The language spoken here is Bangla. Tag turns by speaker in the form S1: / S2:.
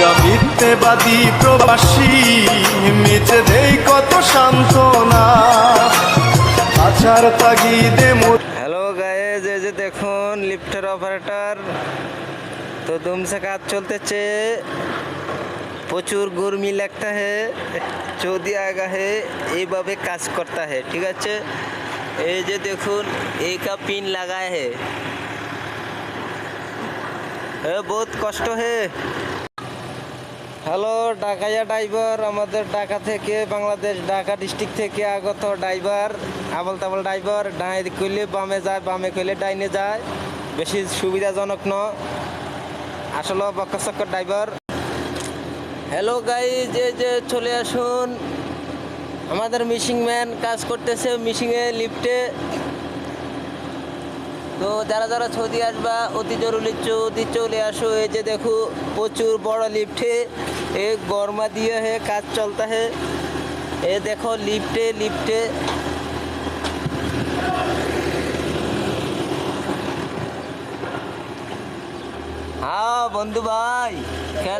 S1: মোরা মিথ্যেবাদী প্রবাসী মিছে দেই কত সান্ত্বনা আচার তাগিদে মোর
S2: হ্যালো গায়ে যে যে দেখুন লিফটের অপারেটর তো দুম से কাজ চলতেছে প্রচুর গরমি লাগতা है চৌদি আগা है এইভাবে কাজ করতা है ঠিক আছে এই যে দেখুন এই কা পিন লাগায় है এ বহুত কষ্ট হে হ্যালো, ঢাকাইয়া ড্রাইভার, আমাদের ঢাকা থেকে বাংলাদেশ, ঢাকা ডিস্ট্রিক্ট থেকে আগত ড্রাইভার আবল তাবল ড্রাইভার ডাই কইলে বামে যায়, বামে কইলে ডাইনে যায়। বেশি সুবিধাজনক ন। আসলে বক্কর ড্রাইভার। হ্যালো গাই যে যে চলে আসুন। আমাদের মিশিং ম্যান কাজ করতেছে মিশিংয়ে লিফটে তো যারা যারা সৌদি আসবা, অতি জরুরি চৌদি চলে আসো। এই যে দেখো, প্রচুর বড় লিফটে এ গরমা দিয়ে হে কাজ চলতা হে এ দেখো লিফটে লিফটে হ্যাঁ বন্ধু ভাই খেলা